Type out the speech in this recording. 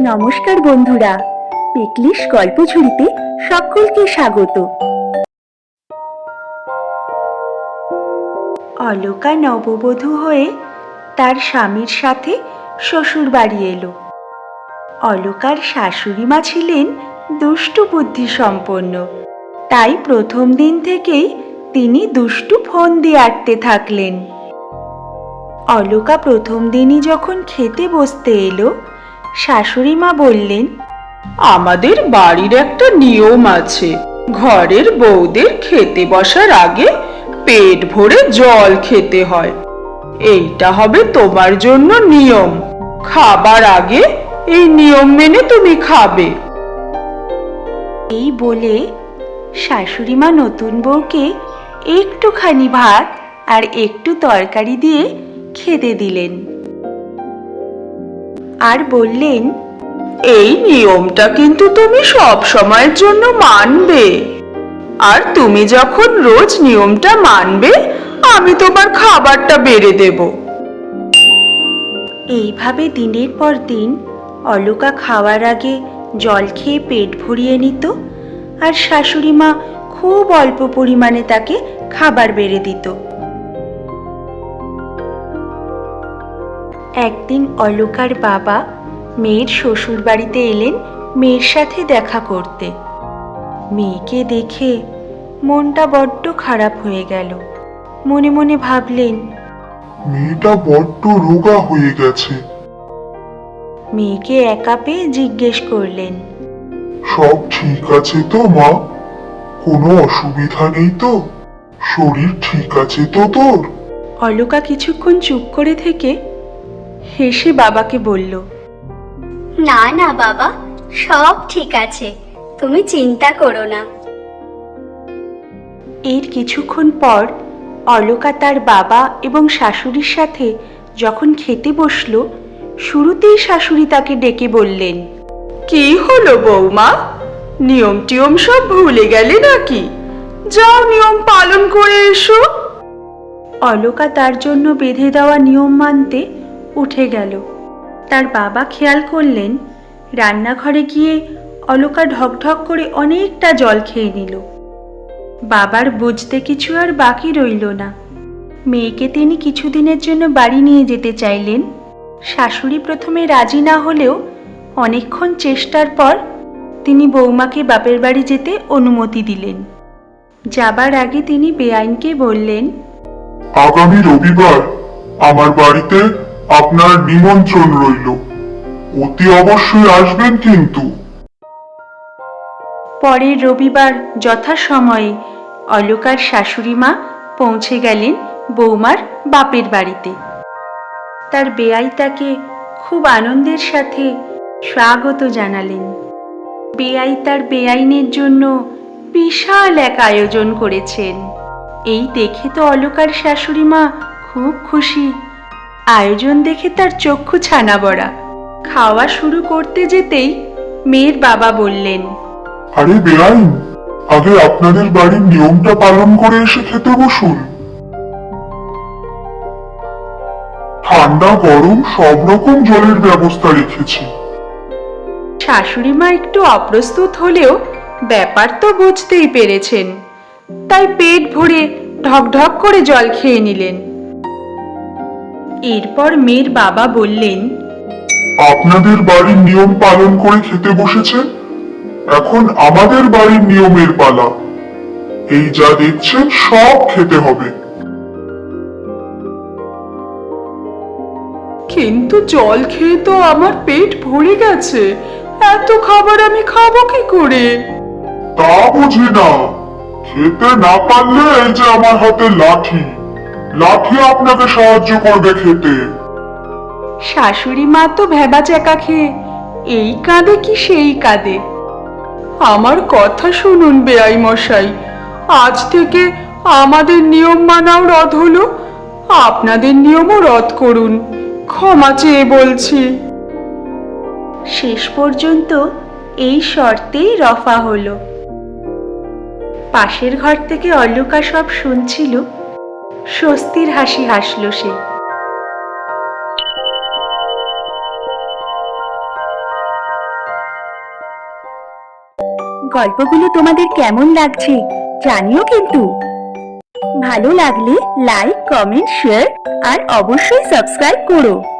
নমস্কার বন্ধুরা, পিকলিশ গল্প ঝুড়িতে সকলকে স্বাগত। অলকা নববধূ হয়ে তার স্বামীর সাথে শ্বশুর বাড়ি এলো। অলকার শাশুড়ি মা ছিলেন দুষ্টু বুদ্ধি সম্পন্ন তাই প্রথম দিন থেকেই তিনি দুষ্টু ফোন দিয়ে আটতে থাকলেন। অলকা প্রথম দিনই যখন খেতে বসতে এলো শাশুড়ি মা বললেন আমাদের বাড়ির একটা নিয়ম আছে। ঘরের বউদের খেতে বসার আগে পেট ভরে জল খেতে হয়। এইটা হবে তোমার জন্য নিয়ম। খাবার আগে এই নিয়ম মেনে তুমি খাবে। এই বলে শাশুড়ি মা নতুন বউকে একটুখানি ভাত আর একটু তরকারি দিয়ে খেতে দিলেন। আর বললেন, এই নিয়মটা কিন্তু তুমি সব সময়ের জন্য মানবে। আর তুমি যখন রোজ নিয়মটা মানবে, আমি তোমার খাবারটা বেড়ে দেব। এইভাবে দিনের পর দিন অলকা খাওয়ার আগে জল খেয়ে পেট ভরিয়ে নিত, আর শাশুড়ি মা খুব অল্প পরিমাণে তাকে খাবার বেড়ে দিত। একদিন অলকার বাবা মেয়ের শ্বশুর বাড়িতে এলেন মেয়ের সাথে দেখা করতে। মেয়েকে দেখে মনটা বড্ড খারাপ হয়ে গেল। মনে মনে ভাবলেন মেয়েটা বড্ড রোগা হয়ে গেছে। মেয়েকে একা পেয়ে জিজ্ঞেস করলেন সব ঠিক আছে তো মা? কোনো অসুবিধা নেই তো? শরীর ঠিক আছে তো তোর? অলকা কিছুক্ষণ চুপ করে থেকে হেসে বাবাকে বলল না না বাবা সব ঠিক আছে তুমি চিন্তা করো না। এর কিছুক্ষণ পর অলকা তার বাবা এবং শাশুড়ির সাথে যখন খেতে বসল শুরুতেই শাশুড়ি তাকে ডেকে বললেন কি হলো বৌমা? নিয়ম টিয়ম সব ভুলে গেলে নাকি? যাও নিয়ম পালন করে এসো। অলকা তার জন্য বেঁধে দেওয়া নিয়ম মানতে উঠে গেল। তার বাবা খেয়াল করলেন, রান্নাঘরে গিয়ে অলকা ঢকঢক করে অনেকটা জল খেয়ে নিল। বাবার বুঝতে কিছু আর বাকি রইল না। মেয়েকে তিনি কিছুদিনের জন্য বাড়ি নিয়ে যেতে চাইলেন। শাশুড়ি প্রথমে রাজি না হলেও অনেকক্ষণ চেষ্টার পর তিনি বৌমাকে বাপের বাড়ি যেতে অনুমতি দিলেন। যাবার আগে তিনি বেআইনকে বললেন, আগামী রবিবার আমার বাড়িতে আপনার নিমন্ত্রণ রইল। অতি অবশ্যই আসবেন কিন্তু। পরের রবিবার যথাসময়ে অলকার শাশুড়ি মা পৌঁছে গেলেন বৌমার বাপের বাড়িতে। তার বেয়াই তাকে খুব আনন্দের সাথে স্বাগত জানালেন। বেয়াই তার বেআইনের জন্য বিশাল এক আয়োজন করেছেন। এই দেখে তো অলকার শাশুড়ি মা খুব খুশি। আয়োজন দেখে তার চক্ষু ছানা বড়া খাওয়া শুরু করতে যেতেই মেয়ের বাবা বললেন আরে বেআইন আগে আপনাদের বাড়ির নিয়মটা পালন করে এসে খেতে বসুন। ঠান্ডা গরম সব রকম জলের ব্যবস্থা রেখেছি। শাশুড়ি মা একটু অপ্রস্তুত হলেও ব্যাপার তো বুঝতেই পেরেছেন। তাই পেট ভরে ঢকঢক করে জল খেয়ে নিলেন। এরপর মেয়ের বাবা বললেন আপনাদের বাড়ির নিয়ম পালন করে খেতে বসেছেন এখন আমাদের বাড়ির নিয়মের পালা। এই যা দেখছেন সব খেতে হবে। কিন্তু জল খেয়ে তো আমার পেট ভরে গেছে। এত খাবার আমি খাব কি করে? তা বুঝি না। খেতে না পারলে এই যে আমার হাতে লাঠি। লাঠি আপনাকে সাহায্য করবে খেতে। শাশুড়ি মা তো ভেবা চেকা খেয়ে এই কাঁদে কি সেই কাঁদে? আমার কথা শুনুন বেআই মশাই আজ থেকে আমাদের নিয়ম মানাও রদ হলো আপনাদের নিয়মও রদ করুন ক্ষমা চেয়ে বলছি। শেষ পর্যন্ত এই শর্তেই রফা হলো। পাশের ঘর থেকে অলকা সব শুনছিল স্বস্তির হাসি হাসল সে। গল্পগুলো তোমাদের কেমন লাগছে জানিও কিন্তু। ভালো লাগলে লাইক কমেন্ট শেয়ার আর অবশ্যই সাবস্ক্রাইব করো।